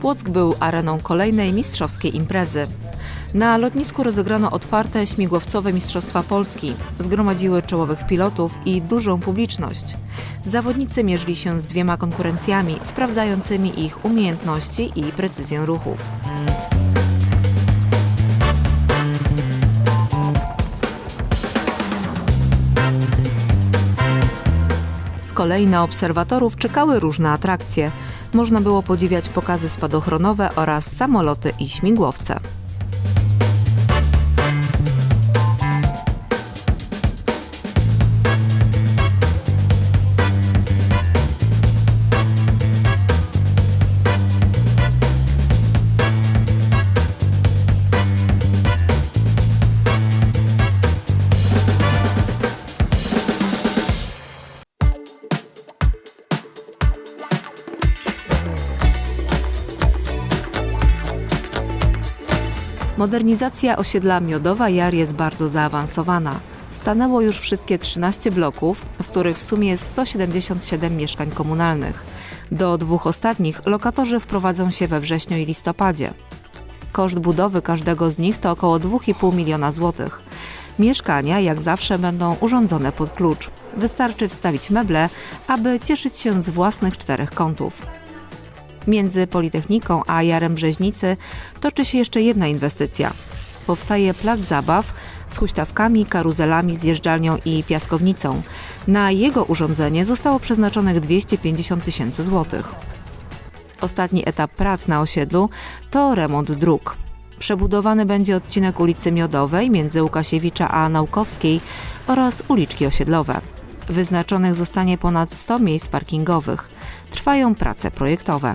Płock był areną kolejnej mistrzowskiej imprezy. Na lotnisku rozegrano otwarte śmigłowcowe Mistrzostwa Polski. Zgromadziły czołowych pilotów i dużą publiczność. Zawodnicy mierzyli się z dwiema konkurencjami, sprawdzającymi ich umiejętności i precyzję ruchów. Z kolei na obserwatorów czekały różne atrakcje. Można było podziwiać pokazy spadochronowe oraz samoloty i śmigłowce. Modernizacja osiedla Miodowa Jar jest bardzo zaawansowana. Stanęło już wszystkie 13 bloków, w których w sumie jest 177 mieszkań komunalnych. Do dwóch ostatnich lokatorzy wprowadzą się we wrześniu i listopadzie. Koszt budowy każdego z nich to około 2,5 miliona złotych. Mieszkania, jak zawsze, będą urządzone pod klucz. Wystarczy wstawić meble, aby cieszyć się z własnych czterech kątów. Między Politechniką a Jarem Brzeźnicy toczy się jeszcze jedna inwestycja. Powstaje plac zabaw z huśtawkami, karuzelami, zjeżdżalnią i piaskownicą. Na jego urządzenie zostało przeznaczonych 250 tysięcy złotych. Ostatni etap prac na osiedlu to remont dróg. Przebudowany będzie odcinek ulicy Miodowej między Łukasiewicza a Naukowskiej oraz uliczki osiedlowe. Wyznaczonych zostanie ponad 100 miejsc parkingowych. Trwają prace projektowe.